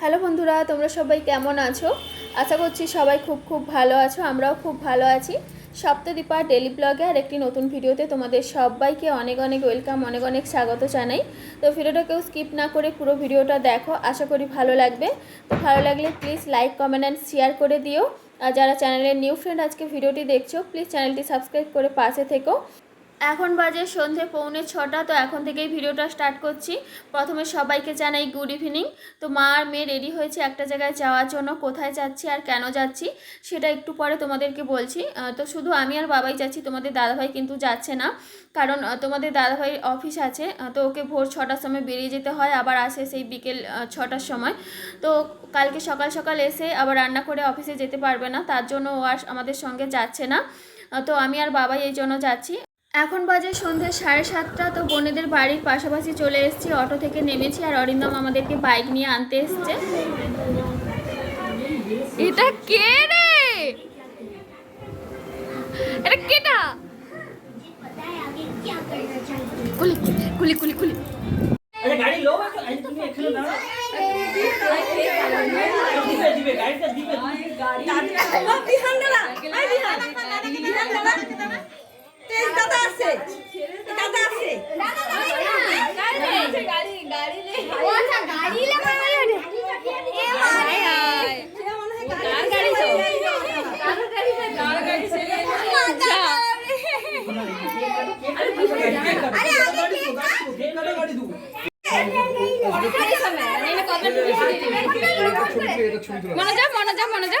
Hello বন্ধুরা, তোমরা সবাই কেমন আছো? আশা করছি সবাই খুব খুব ভালো আছো, আমরাও খুব ভালো আছি। সপ্তদীপা ডেলি ব্লগে আর একটি নতুন ভিডিওতে তোমাদের সবাইকে অনেক অনেক ওয়েলকাম অনেক অনেক স্বাগত জানাই। তো ভিডিওটা কেউ স্কিপ না করে পুরো ভিডিওটা দেখো, আশা করি ভালো লাগবে। তো ভালো লাগলে please like comment and share করে দিও। আর যারা চ্যানেলের নিউ ফ্রেন্ড আজকে ভিডিওটি দেখছ প্লিজ চ্যানেলটি সাবস্ক্রাইব করে পাশে থেকো। এখন বাজে সন্ধে পৌনে ছটা, তো এখন থেকেই ভিডিওটা স্টার্ট করছি। প্রথমে সবাইকে জানাই গুড ইভিনিং তো মা আর মেয়ে রেডি হয়েছে একটা জায়গায় যাওয়ার জন্য, কোথায় যাচ্ছি আর কেন যাচ্ছি, সেটা একটু পরে তোমাদেরকে বলছি। তো শুধু আমি আর বাবাই যাচ্ছি, তোমাদের দাদাভাই কিন্তু যাচ্ছে না। কারণ তোমাদের দাদাভাইয়ের অফিস আছে তো ওকে ভোর ছটার সময় বেরিয়ে যেতে হয়, আবার আসে সেই বিকেল ছটার সময়। তো কালকে সকাল সকাল এসে আবার রান্না করে অফিসে যেতে পারবে না, তার জন্য ও আর আমাদের সঙ্গে যাচ্ছে না। তো আমি আর বাবাই এই জন্য যাচ্ছি। এখন বাজে সন্ধ্যে সাড়ে সাতটা তো বোনেদের বাড়ির পাশাপাশি চলে এসেছি অটো থেকে নেমেছি আর অরিন্দম আমাদেরকে বাইক নিয়ে আনতে এসছে। এটা কে রে? এটা কেটা? কুলি কুলি কুলি কুলি। আরে গাড়ি লো একটু আরে তুমি এখানে দাঁড়াও। দিবে দাদা আছে দাদা আছে গাড়ি মনোজা মনোজা মনোজা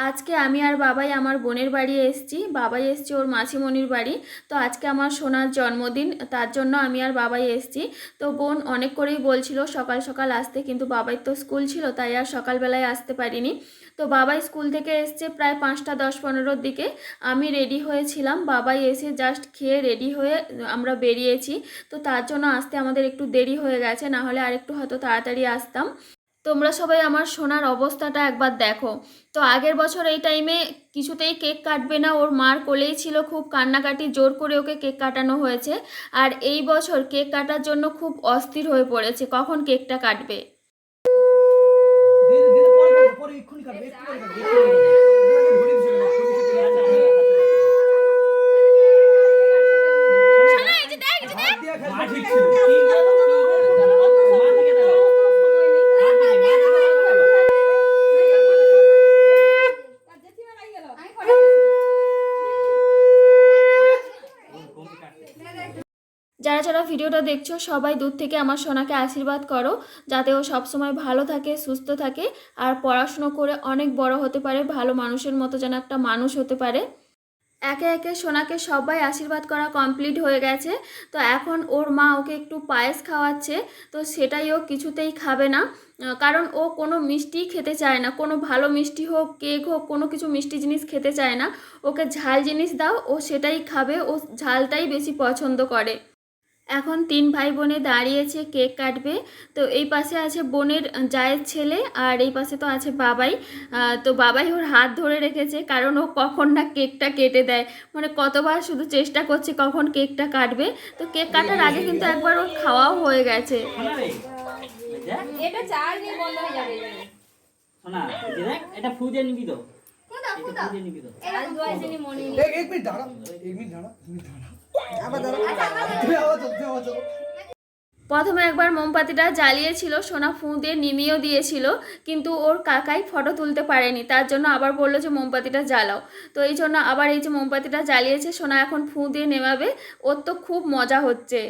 আজকে আমি আর বাবাই আমার বোনের বাড়ি এসেছি। বাবাই এসছি ওর মাসিমণির বাড়ি। তো আজকে আমার সোনার জন্মদিন, তার জন্য আমি আর বাবাই এসছি। তো বোন অনেক করেই বলছিল, সকাল সকাল আসতে, কিন্তু বাবাই তো স্কুল ছিল, তাই আর সকালবেলায় আসতে পারিনি। তো বাবাই স্কুল থেকে এসছে প্রায় পাঁচটা, দশ, পনেরোর দিকে। আমি রেডি হয়েছিলাম। বাবাই এসে জাস্ট খেয়ে রেডি হয়ে আমরা বেরিয়েছি। তো তার জন্য আসতে আমাদের একটু দেরি হয়ে গেছে না হলে আরেকটু হয়তো তাড়াতাড়ি আসতাম। তোমরা সবাই আমার সোনার অবস্থাটা একবার দেখো। তো আগের বছর এই টাইমে কিছুতেই কেক কাটবে না। ওর মার কোলেই ছিল খুব কান্নাকাটি জোর করে ওকে কেক কাটানো হয়েছে। আর এই বছর কেক কাটার জন্য খুব অস্থির হয়ে পড়েছে। কখন কেকটা কাটবে দিদি পরে কাটবে, পরে এক্ষুনি কাটবে একটু পরে কাটবে এক্ষুনি কাটবে। ঘুরে দিছে না, ঘুরে দিছে না, আচ্ছা, হাত দিয়ে খালি মা ঠিক ছিল। মা দিকে দাঁড়াও। হাত দিকে, মা দিকে দাঁড়াও। কমে কাটবে। যারা যারা ভিডিওটা দেখছ, সবাই দূর থেকে আমার সোনাকে আশীর্বাদ করো, যাতে ও সবসময় ভালো থাকে, সুস্থ থাকে, আর পড়াশুনো করে অনেক বড় হতে পারে, ভালো মানুষের মতো যেন একটা মানুষ হতে পারে। একে একে সোনাকে সবাই আশীর্বাদ করা কমপ্লিট হয়ে গেছে। তো এখন ওর মা ওকে একটু পায়েস খাওয়াচ্ছে, তো সেটাই ও কিছুতেই খাবে না। কারণ ও কোনো মিষ্টি খেতে চায় না, কোনো ভালো মিষ্টি হোক, কেক হোক, কোনো কিছু মিষ্টি জিনিস খেতে চায় না। ওকে ঝাল জিনিস দাও, ও সেটাই খাবে, ও ঝালটাই বেশি পছন্দ করে। এখন তিন ভাই বোনে দাঁড়িয়েছে কেক কাটবে। তো এই পাশে আছে বোনের জায়ের ছেলে আর এই পাশে তো আছে বাবাই। তো বাবাই ওর হাত ধরে রেখেছে কারণ ও কখন না কেকটা কেটে দেয়। মানে কতবার শুধু চেষ্টা করছে কখন কেকটা কাটবে। তো কেক কাটার আগে কিন্তু একবার ওর খাওয়াও হয়ে গেছে। এটা? চার নিয়ে বন্ধ হয়ে যাবে। এটা ফুজে নিবি তো। এক মিনিট দাঁড়া এক মিনিট দাঁড়া। আচ্ছা, প্রথমে একবার মোমবাতিটা জ্বালিয়েছিল সোনা ফুঁ দিয়ে নিমিয়েও দিয়েছিল কিন্তু ওর কাকাই ফটো তুলতে পারেনি তার জন্য আবার বলল যে মোমবাতিটা জ্বালাও। তো এই জন্য আবার এই যে মোমবাতিটা জ্বালিয়েছে সোনা এখন ফুঁ দিয়ে নেমাবে ওর তো খুব মজা হচ্ছে।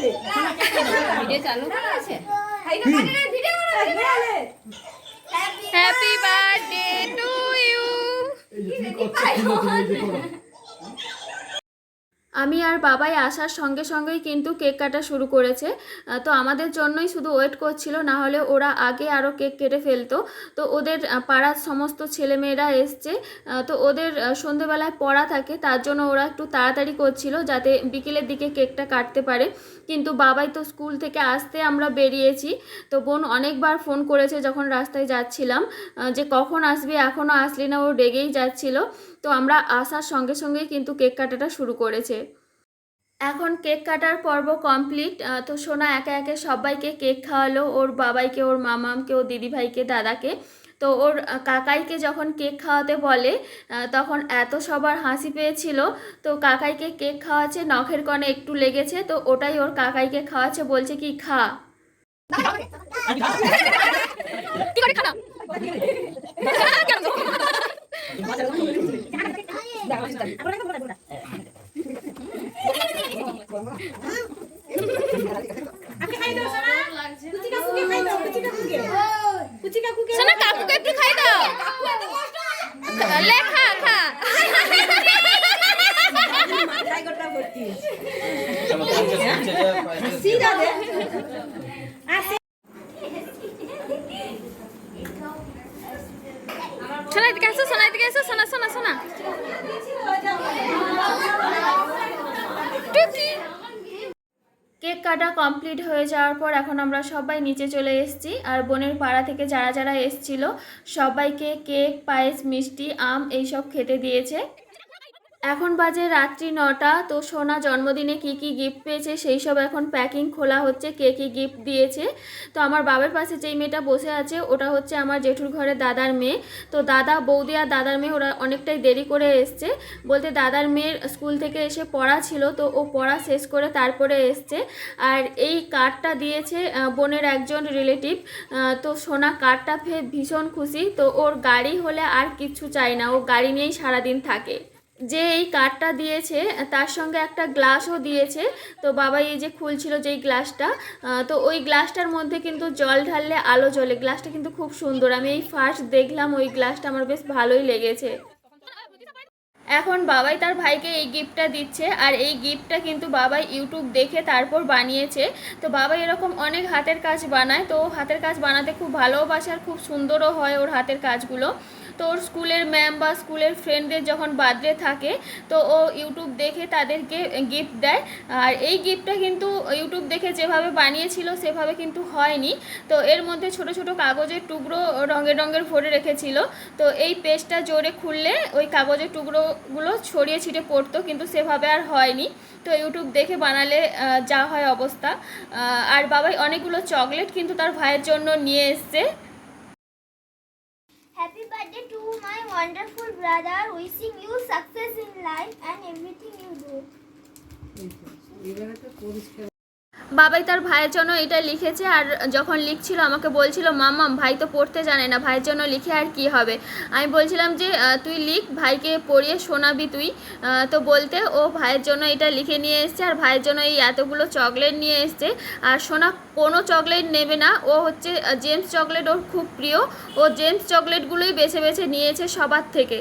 ভিডিও চালু আছে? হ্যাপি বার্থডে টু ইউ আমি আর বাবাই আসার সঙ্গে সঙ্গেই কিন্তু কেক কাটা শুরু করেছে। তো আমাদের জন্যই শুধু ওয়েট করছিল, না হলে ওরা আগে আরও কেক কেটে ফেলতো। তো ওদের পাড়ার সমস্ত ছেলেমেয়েরা এসছে। তো ওদের সন্ধেবেলায় পড়া থাকে, তার জন্য ওরা একটু তাড়াতাড়ি করছিল যাতে বিকেলের দিকে কেকটা কাটতে পারে। কিন্তু বাবাই তো স্কুল থেকে আসতে আমরা বেরিয়েছি। তো বোন অনেকবার ফোন করেছে যখন রাস্তায় যাচ্ছিলাম। যে কখন আসবি এখনও আসলি না, ও রেগেই যাচ্ছিল। তো আমরা আসার সঙ্গে সঙ্গেই কিন্তু কেক কাটাটা শুরু করেছে। এখন কেক কাটার পর্ব কমপ্লিট। তো সোনা একে একে সবাইকে কেক খাওয়ালো ওর বাবাইকে ওর মামামকে ওর দিদিভাইকে দাদাকে। তো ওর কাকাইকে যখন কেক খাওয়াতে বলে তখন এত সবার হাসি পেয়েছিল। তো কাকাইকে কেক খাওয়াচ্ছে নখের কণে একটু লেগেছে। তো ওটাই ওর কাকাইকে খাওয়াচ্ছে বলছে কি খা। সোনা কাকুকে একটু খাই দাও। লে খা খা। সোনা এদিকে এসো সোনা এদিকে এসো সোনা সোনা সোনা টুকি কেক কাটা কমপ্লিট হয়ে যাওয়ার পর এখন আমরা সবাই নিচে চলে এসেছি। আর বোনের পাড়া থেকে যারা যারা এসছিল, সবাইকে কেক পায়েস মিষ্টি, আম এইসব খেতে দিয়েছে। এখন বাজে রাত্রি নটা, তো সোনা জন্মদিনে কি কি গিফট পেয়েছে সেই সব এখন প্যাকিং খোলা হচ্ছে, কে কি গিফট দিয়েছে। তো আমার বাবার পাশে যেই মেয়েটা বসে আছে, ওটা হচ্ছে আমার জেঠুর ঘরে দাদার মেয়ে। তো দাদা, বৌদি আর দাদার মেয়ে ওরা অনেকটাই দেরি করে এসছে। বলতে দাদার মেয়ের স্কুল থেকে এসে পড়া ছিল, তো ও পড়া শেষ করে তারপরে এসছে। আর এই কার্ডটা দিয়েছে বোনের একজন রিলেটিভ তো সোনা কার্ডটা ফের ভীষণ খুশি। তো ওর গাড়ি হলে আর কিচ্ছু চাই না, ও গাড়ি নিয়েই সারাদিন থাকে। যে এই কার্ডটা দিয়েছে, তার সঙ্গে একটা গ্লাসও দিয়েছে। তো বাবা এই যে খুলছিল যেই গ্লাসটা তো ওই গ্লাসটার মধ্যে কিন্তু জল ঢাললে আলো জ্বলে। গ্লাসটা কিন্তু খুব সুন্দর। আমি এই ফার্স্ট দেখলাম ওই গ্লাসটা, আমার বেশ ভালোই লেগেছে। এখন বাবাই তার ভাইকে এই গিফটটা দিচ্ছে, আর এই গিফটটা কিন্তু বাবাই ইউটিউব দেখে তারপর বানিয়েছে। তো বাবা এরকম অনেক হাতের কাজ বানায়, তো হাতের কাজ বানাতে খুব ভালোবাসে আর খুব সুন্দরও হয় ওর হাতের কাজগুলো। তো ওর স্কুলের ম্যাম বা স্কুলের ফ্রেন্ডদের যখন বার্থডে থাকে, তো ও ইউটিউব দেখে তাদেরকে গিফট দেয়। আর এই গিফটটা কিন্তু ইউটিউব দেখে যেভাবে বানিয়েছিল, সেভাবে কিন্তু হয়নি। তো এর মধ্যে ছোট ছোট কাগজের টুকরো রঙের রঙের ভরে রেখেছিল। তো এই পেজটা জোরে খুললে ওই কাগজের টুকরোগুলো ছড়িয়ে ছিটে পড়তো, কিন্তু সেভাবে আর হয়নি। তো ইউটিউব দেখে বানালে যা হয় অবস্থা। আর বাবাই অনেকগুলো চকলেট কিন্তু তার ভাইয়ের জন্য নিয়ে এসছে। Birthday to my wonderful brother. Wishing you success in life and everything you do. বাবাই তার ভাইয়ের জন্য এটা লিখেছে আর যখন লিখছিল আমাকে বলছিল, মাম্মাম, ভাই তো পড়তে জানে না, ভাইয়ের জন্য লিখে আর কি হবে? আমি বলছিলাম যে তুই লিখ, ভাইকে পড়িয়ে শোনাবি তুই। তো বলতে ও ভাইয়ের জন্য এটা লিখে নিয়ে এসছে আর ভাইয়ের জন্য এই এতগুলো চকলেট নিয়ে এসছে। আর সোনা কোনো চকলেট নেবে না। ও হচ্ছে জেমস চকলেট ওর খুব প্রিয়। ও জেমস চকলেটগুলোই বেছে বেছে নিয়েছে সবার থেকে।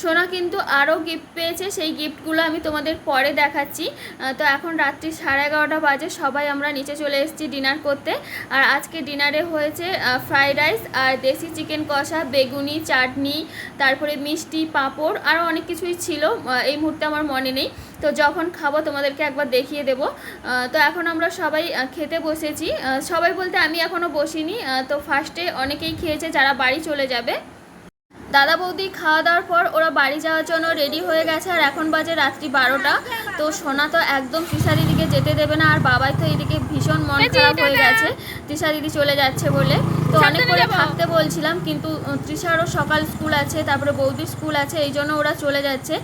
সোনা কিন্তু আরও গিফট পেয়েছে, সেই গিফটগুলো আমি তোমাদের পরে দেখাচ্ছি। তো এখন রাত্রি সাড়ে এগারোটা বাজে, সবাই আমরা নিচে চলে এসেছি ডিনার করতে। আর আজকে ডিনারে হয়েছে ফ্রাইড রাইস আর দেশি চিকেন কষা, বেগুনি, চাটনি, তারপরে মিষ্টি, পাঁপড়, আরও অনেক কিছুই ছিল এই মুহূর্তে আমার মনে নেই। তো যখন খাব তোমাদেরকে একবার দেখিয়ে দেব। তো এখন আমরা সবাই খেতে বসেছি। সবাই বলতে আমি এখনও বসিনি। তো ফার্স্টে অনেকেই খেয়েছে, যারা বাড়ি চলে যাবে। দাদা বৌদি খাওয়া দাওয়ার পর ওরা বাড়ি যাওয়ার জন্য রেডি হয়ে গেছে আর এখন বাজে রাত্রি বারোটা। তো সোনা তো একদম তৃষা দিদিকে যেতে দেবে না আর বাবাই তো এদিকে ভীষণ মন খারাপ হয়ে গেছে তৃষা দিদি চলে যাচ্ছে বলে। তো অনেক করে থাকতে বলছিলাম কিন্তু তৃষারও সকাল স্কুল আছে তারপরে বৌদির স্কুল আছে এই জন্য ওরা চলে যাচ্ছে।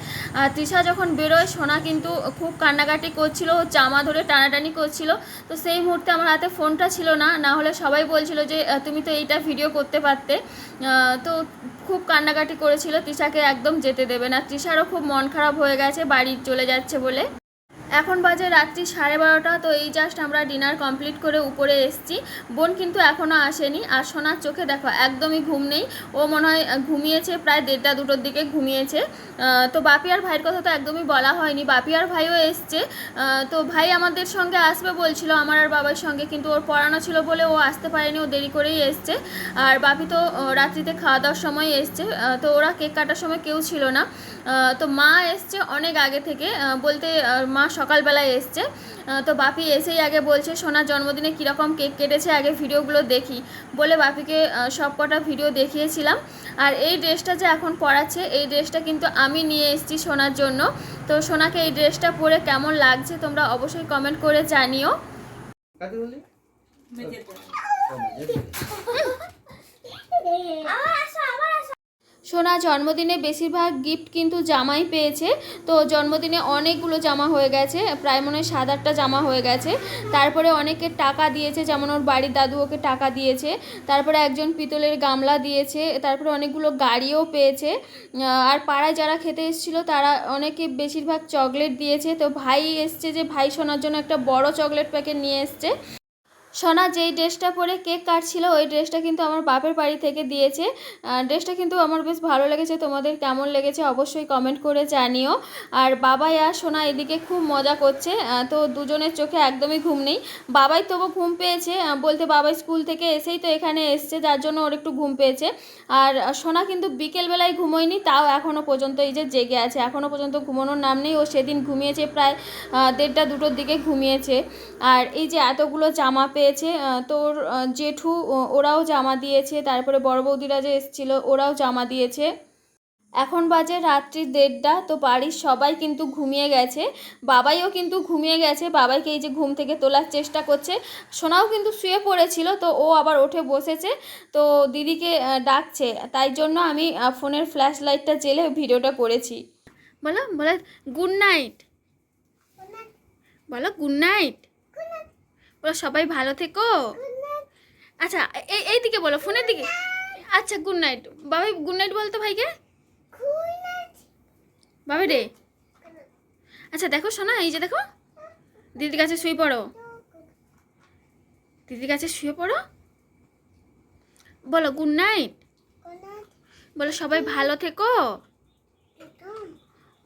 আর তৃষা যখন বেরোয় সোনা কিন্তু খুব কান্নাকাটি করছিল ও জামা ধরে টানাটানি করছিল। তো সেই মুহূর্তে আমার হাতে ফোনটা ছিল না না হলে সবাই বলছিল যে তুমি তো এইটা ভিডিও করতে পারতে। তো খুব কান্নাকাটি করেছিল তৃষাকে একদম যেতে দেবে না। তৃষারও খুব মন খারাপ হয়ে গেছে, বাড়ি চলে যাচ্ছে বলে। এখন বাজে রাত্রি সাড়ে বারোটা, তো এই জাস্ট আমরা ডিনার কমপ্লিট করে উপরে এসেছি। বোন কিন্তু এখনও আসেনি, আর সোনার চোখে দেখো, একদমই ঘুম নেই। ও মনে হয় ঘুমিয়েছে, প্রায় দেড়টা দুটোর দিকে ঘুমিয়েছে। তো বাপি আর ভাইয়ের কথা তো একদমই বলা হয়নি। বাপি আর ভাইও এসছে। তো ভাই আমাদের সঙ্গে আসবে বলছিল, আমার আর বাবার সঙ্গে, কিন্তু ওর পড়ানো ছিল বলে ও আসতে পারেনি, ও দেরি করেই এসছে। আর বাপি তো রাত্রিতে খাওয়া দাওয়ার সময় এসছে। তো ওরা কেক কাটার সময় কেউ ছিল না। তো মা এসছে অনেক আগে থেকে। বলতে মা সকালবেলায় এসছে। তো বাপি এসেই আগে বলছে সোনার জন্মদিনে কীরকম কেক কেটেছে আগে ভিডিওগুলো দেখি। বলে বাপিকে সব কটা ভিডিও দেখিয়েছিলাম। আর এই ড্রেসটা যে এখন পরাচ্ছে এই ড্রেসটা কিন্তু আমি নিয়ে এসেছি সোনার জন্য। তো সোনাকে এই ড্রেসটা পরে কেমন লাগছে তোমরা অবশ্যই কমেন্ট করে জানিও। কাকে বললি আবার আসো আবার আসো সোনা জন্মদিনে বেশিরভাগ গিফট কিন্তু জামাই পেয়েছে। তো জন্মদিনে অনেকগুলো জামা হয়ে গেছে, প্রায় মনে হয় সাত আটটা জামা হয়ে গেছে। তারপরে অনেকে টাকা দিয়েছে, যেমন ওর বাড়ির দাদু ওকে টাকা দিয়েছে। তারপরে একজন পিতলের গামলা দিয়েছে, তারপরে অনেকগুলো গাড়িও পেয়েছে। আর পাড়ায় যারা খেতে এসেছিল, তারা অনেকে বেশিরভাগ চকলেট দিয়েছে। তো ভাই এসছে যে, ভাই সোনার জন্য একটা বড় চকলেট প্যাকেট নিয়ে এসছে। সোনা যেই ড্রেসটা পরে কেক কাটছিল, ওই ড্রেসটা কিন্তু আমার বাপের বাড়ি থেকে দিয়েছে। ড্রেসটা কিন্তু আমার বেশ ভালো লেগেছে, তোমাদের কেমন লেগেছে অবশ্যই কমেন্ট করে জানিও। আর বাবাই আর সোনা এদিকে খুব মজা করছে তো দুজনের চোখে একদমই ঘুম নেই। বাবাই তবু ঘুম পেয়েছে বলতে বাবাই স্কুল থেকে এসেই তো এখানে এসছে, যার জন্য ওর একটু ঘুম পেয়েছে। আর সোনা কিন্তু বিকেলবেলায় ঘুমোয়নি, তাও এখনও পর্যন্ত এই যে জেগে আছে এখনও পর্যন্ত ঘুমানোর নাম নেই। ও সেদিন ঘুমিয়েছে প্রায় দেড়টা দুটোর দিকে ঘুমিয়েছে। আর এই যে এতগুলো জামা পেয়েছে তোর জেঠু ওরাও জামা দিয়েছে, তারপরে বড় বৌদিরা যে এসেছিল, ওরাও জামা দিয়েছে। এখন বাজে রাত্রি দেড়টা, তো বাড়ির সবাই কিন্তু ঘুমিয়ে গেছে। বাবাইও কিন্তু ঘুমিয়ে গেছে, বাবাইকে এই যে ঘুম থেকে তোলার চেষ্টা করছে। সোনাও কিন্তু শুয়ে পড়েছিল, তো ও আবার উঠে বসেছে, তো দিদিকে ডাকছে। তাই জন্য আমি ফোনের ফ্ল্যাশ লাইটটা জেলে ভিডিওটা করেছি। বলো বলো, গুড নাইট। বলো, গুড নাইট। বলো সবাই ভালো থেকো। আচ্ছা এই এই দিকে বলো, ফোনের দিকে। আচ্ছা good night Babai good night বলতো ভাইকে? বাবা রে। আচ্ছা দেখো শোনা এই যে দেখো। দিদির কাছে শুয়ে পড়ো। দিদির কাছে শুয়ে পড়ো। বলো গুড নাইট বলো, সবাই ভালো থেকো।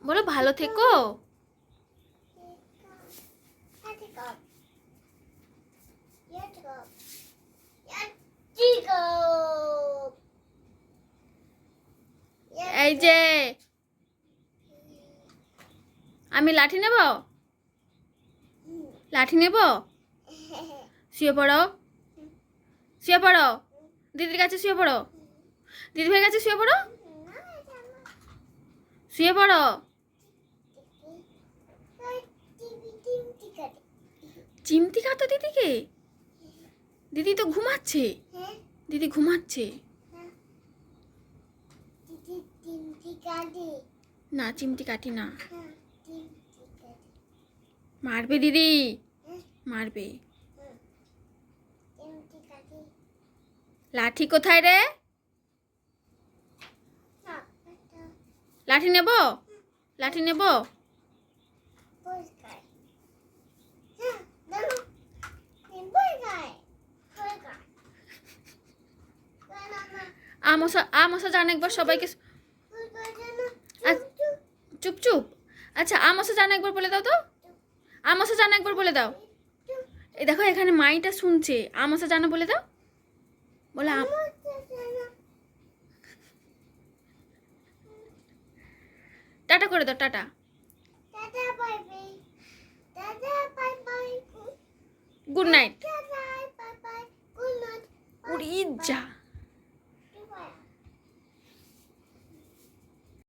বলো, ভালো থেকো। এই যে। আমি লাঠি নেব? লাঠি নেব? শুয়ে পড়ো। শুয়ে পড়ো। দিদির কাছে শুয়ে পড়ো। দিদি ভাইয়ের কাছে শুয়ে পড়ো? শুয়ে পড়ো। চিমটি খাতো দিদিকে? দিদি তো ঘুমাচ্ছে। দিদি ঘুমাচ্ছে। না, চিমটি কাটি না। মারবে দিদি। মারবে। লাঠি কোথায় রে? লাঠি নেব? লাঠি নেব? আমসা আমসা জান একবার সবাইকে চুপ চুপ। আচ্ছা আমসা জান একবার বলে দাও তো। আমসা জান একবার বলে দাও। এই দেখো এখানে মাইটা শুনছে। আমসা জানা বলে দাও। বলে টাটা করে দাও টাটা. Good night. উড়ি যা।